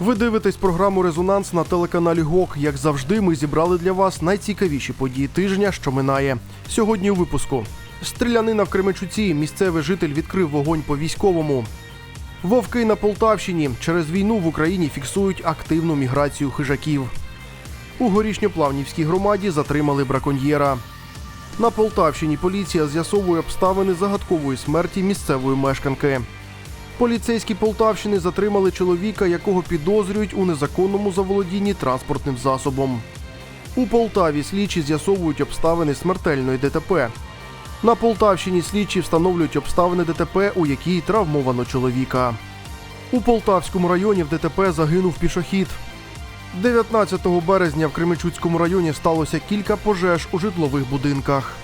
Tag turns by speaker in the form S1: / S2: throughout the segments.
S1: Ви дивитесь програму Резонанс на телеканалі ГОК. Як завжди, ми зібрали для вас найцікавіші події тижня, що минає. Сьогодні у випуску стрілянина в Кременчуці. Місцевий житель відкрив вогонь по військовому. Вовки на Полтавщині через війну в Україні фіксують активну міграцію хижаків. У горішньоплавнівській громаді затримали браконьєра. На Полтавщині поліція з'ясовує обставини загадкової смерті місцевої мешканки. Поліцейські Полтавщини затримали чоловіка, якого підозрюють у незаконному заволодінні транспортним засобом. У Полтаві слідчі з'ясовують обставини смертельної ДТП. На Полтавщині слідчі встановлюють обставини ДТП, у якій травмовано чоловіка. У Полтавському районі в ДТП загинув пішохід. 19 березня в Кременчуцькому районі сталося кілька пожеж у житлових будинках.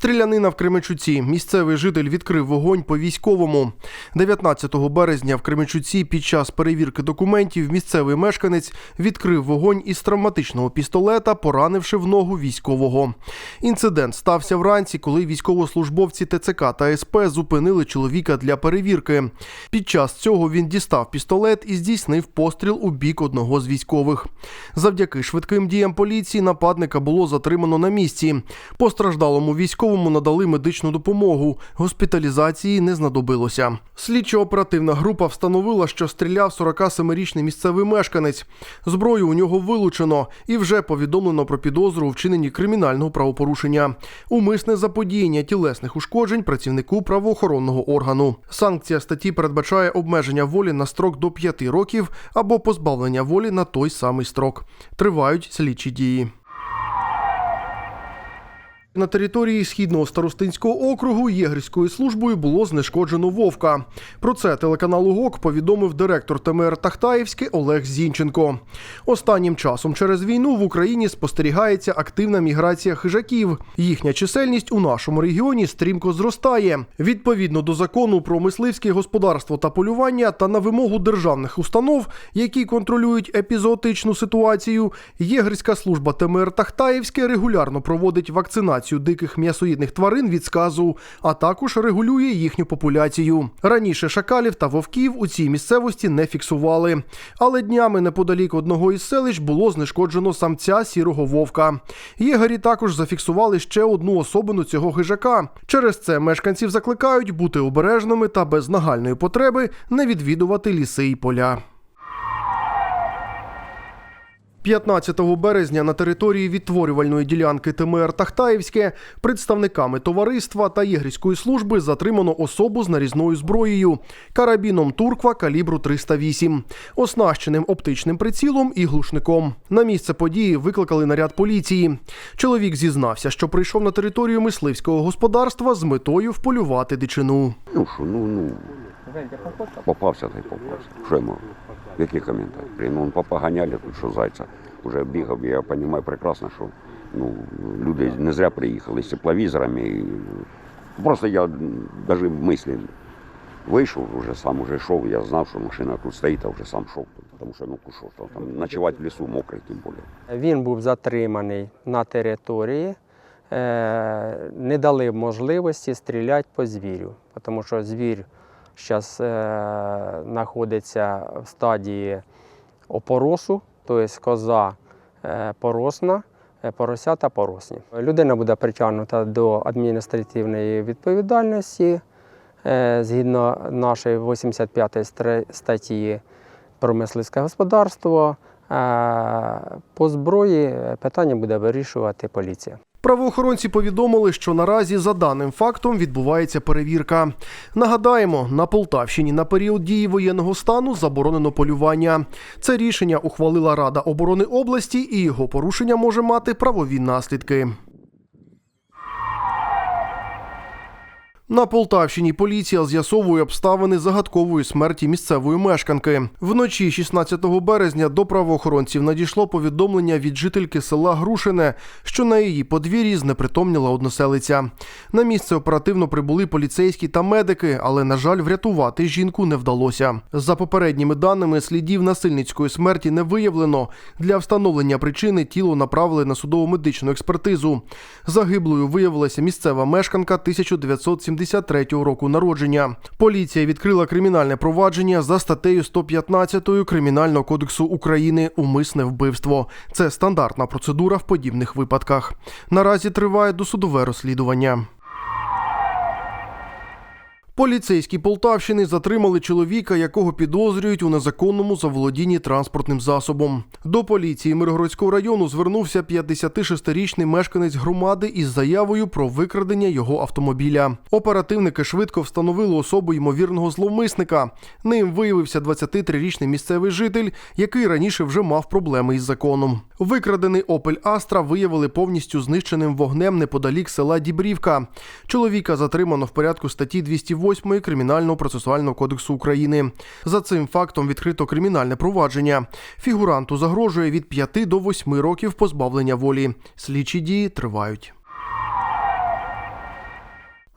S1: Стрілянина в Кременчуці. Місцевий житель відкрив вогонь по військовому. 19 березня в Кременчуці під час перевірки документів місцевий мешканець відкрив вогонь із травматичного пістолета, поранивши в ногу військового. Інцидент стався вранці, коли військовослужбовці ТЦК та СП зупинили чоловіка для перевірки. Під час цього він дістав пістолет і здійснив постріл у бік одного з військових. Завдяки швидким діям поліції нападника було затримано на місці. Постраждалому військовому надали медичну допомогу. Госпіталізації не знадобилося. Слідчо-оперативна група встановила, що стріляв 47-річний місцевий мешканець. Зброю у нього вилучено і вже повідомлено про підозру у вчиненні кримінального правопорушення. Умисне заподіяння тілесних ушкоджень працівнику правоохоронного органу. Санкція статті передбачає обмеження волі на строк до 5 років або позбавлення волі на той самий строк. Тривають слідчі дії. На території східного старостинського округу єгерською службою було знешкоджено вовка. Про це телеканалу ГОК повідомив директор ТМР Тахтаївське Олег Зінченко. Останнім часом через війну в Україні спостерігається активна міграція хижаків. Їхня чисельність у нашому регіоні стрімко зростає. Відповідно до закону про мисливське господарство та полювання та на вимогу державних установ, які контролюють епізоотичну ситуацію, єгерська служба ТМР Тахтаївське регулярно проводить вакцинацію диких м'ясоїдних тварин від сказу, а також регулює їхню популяцію. Раніше шакалів та вовків у цій місцевості не фіксували. Але днями неподалік одного із селищ було знешкоджено самця сірого вовка. Єгері також зафіксували ще одну особину цього хижака. Через це мешканців закликають бути обережними та без нагальної потреби не відвідувати ліси і поля. 15 березня на території відтворювальної ділянки ТМР Тахтаївське представниками товариства та єгрівської служби затримано особу з нарізною зброєю карабіном Турква калібру 308, оснащеним оптичним прицілом і глушником. На місце події викликали наряд поліції. Чоловік зізнався, що прийшов на територію мисливського господарства з метою вполювати дичину.
S2: Ну що, ну, ну, попався та й попався. Що я можу? Які коментарі? Ну, он попоганяли тут, що зайця вже бігав. Я розумію прекрасно, що ну, люди не зря приїхали з тепловізорами. І... Просто я навіть мислі вийшов, вже сам уже йшов, я знав, що машина тут стоїть, а вже сам йшов. Тому що ну кушо, що там ночувати в лісу мокрий, тим більше.
S3: Він був затриманий на території, е, не дали можливості стріляти по звірю, тому що звір зараз знаходиться в стадії опоросу, тобто коза е, поросна, е, поросята поросні. Людина буде притягнута до адміністративної відповідальності е, згідно нашої 85 стра- статті про мисливське господарство. Е, По зброї е, питання буде вирішувати поліція.
S1: Правоохоронці повідомили, що наразі за даним фактом відбувається перевірка. Нагадаємо, на Полтавщині на період дії воєнного стану заборонено полювання. Це рішення ухвалила Рада оборони області, і його порушення може мати правові наслідки. На Полтавщині поліція з'ясовує обставини загадкової смерті місцевої мешканки. Вночі 16 березня до правоохоронців надійшло повідомлення від жительки села Грушине, що на її подвір'ї знепритомніла односелиця. На місце оперативно прибули поліцейські та медики, але, на жаль, врятувати жінку не вдалося. За попередніми даними, слідів насильницької смерті не виявлено. Для встановлення причини тіло направили на судово-медичну експертизу. Загиблою виявилася місцева мешканка 1970 1973 року народження. Поліція відкрила кримінальне провадження за статтею 115 Кримінального кодексу України Умисне вбивство. Це стандартна процедура в подібних випадках. Наразі триває досудове розслідування. Поліцейські Полтавщини затримали чоловіка, якого підозрюють у незаконному заволодінні транспортним засобом. До поліції Миргородського району звернувся 56-річний мешканець громади із заявою про викрадення його автомобіля. Оперативники швидко встановили особу ймовірного зловмисника. Ним виявився 23-річний місцевий житель, який раніше вже мав проблеми із законом. Викрадений Opel Astra виявили повністю знищеним вогнем неподалік села Дібрівка. Чоловіка затримано в порядку статті 208 Кримінального процесуального кодексу України. За цим фактом відкрито кримінальне провадження. Фігуранту загрожує від 5 до 8 років позбавлення волі. Слідчі дії тривають.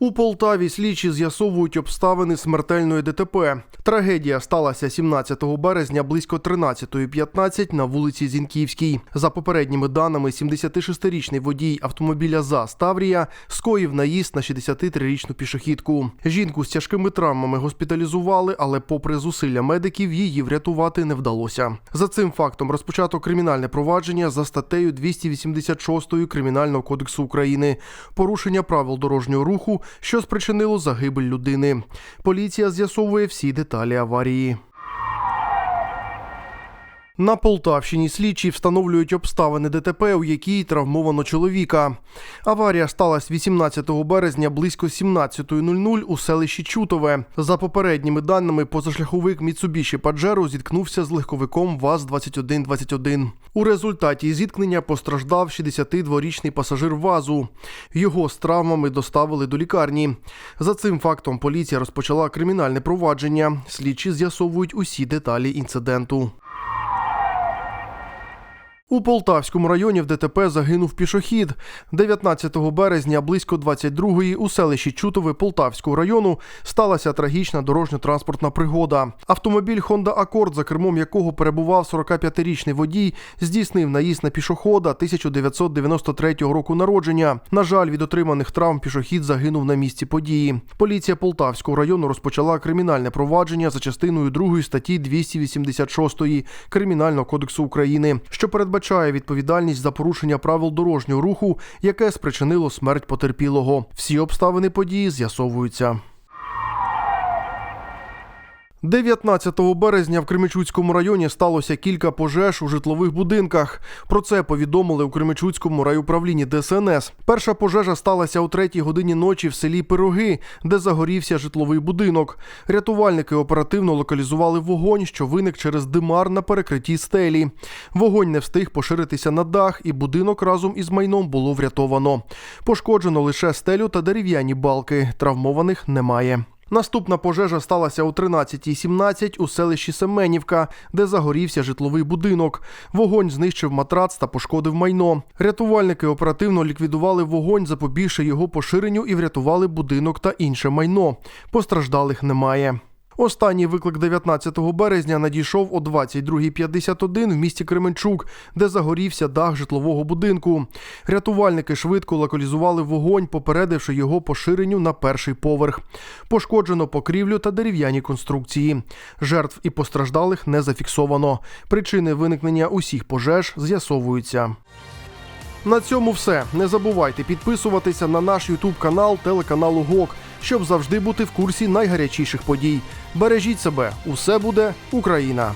S1: У Полтаві слідчі з'ясовують обставини смертельної ДТП. Трагедія сталася 17 березня близько 13.15 на вулиці Зінківській. За попередніми даними, 76-річний водій автомобіля ЗАЗ Таврія скоїв наїзд на 63-річну пішохідку. Жінку з тяжкими травмами госпіталізували, але, попри зусилля медиків, її врятувати не вдалося. За цим фактом розпочато кримінальне провадження за статтею 286 Кримінального кодексу України порушення правил дорожнього руху, що спричинило загибель людини. Поліція з'ясовує всі деталі аварії. На Полтавщині слідчі встановлюють обставини ДТП, у якій травмовано чоловіка. Аварія сталася 18 березня близько 17.00 у селищі Чутове. За попередніми даними, позашляховик Mitsubishi Pajero зіткнувся з легковиком ВАЗ-2121. У результаті зіткнення постраждав 62-річний пасажир ВАЗу. Його з травмами доставили до лікарні. За цим фактом поліція розпочала кримінальне провадження. Слідчі з'ясовують усі деталі інциденту. У Полтавському районі в ДТП загинув пішохід. 19 березня близько 22-ї у селищі Чутове Полтавського району сталася трагічна дорожньо-транспортна пригода. Автомобіль Honda Accord, за кермом якого перебував 45-річний водій, здійснив наїзд на пішохода 1993 року народження. На жаль, від отриманих травм пішохід загинув на місці події. Поліція Полтавського району розпочала кримінальне провадження за частиною 2 статті 286 Кримінального кодексу України, що передбачає відповідальність за порушення правил дорожнього руху, яке спричинило смерть потерпілого. Всі обставини події з'ясовуються. 19 березня в Кременчуцькому районі сталося кілька пожеж у житлових будинках. Про це повідомили у Кременчуцькому райуправлінні ДСНС. Перша пожежа сталася о третій годині ночі в селі Пироги, де загорівся житловий будинок. Рятувальники оперативно локалізували вогонь, що виник через димар на перекритті стелі. Вогонь не встиг поширитися на дах, і будинок разом із майном було врятовано. Пошкоджено лише стелю та дерев'яні балки. Травмованих немає. Наступна пожежа сталася о 13.17 у селищі Семенівка, де загорівся житловий будинок. Вогонь знищив матрац та пошкодив майно. Рятувальники оперативно ліквідували вогонь, запобігши його поширенню і врятували будинок та інше майно. Постраждалих немає. Останній виклик 19 березня надійшов о 22.51 в місті Кременчук, де загорівся дах житлового будинку. Рятувальники швидко локалізували вогонь, попередивши його поширенню на перший поверх. Пошкоджено покрівлю та дерев'яні конструкції. Жертв і постраждалих не зафіксовано. Причини виникнення усіх пожеж з'ясовуються. На цьому все. Не забувайте підписуватися на наш Ютуб канал телеканалу ГОК, щоб завжди бути в курсі найгарячіших подій. Бережіть себе, усе буде Україна!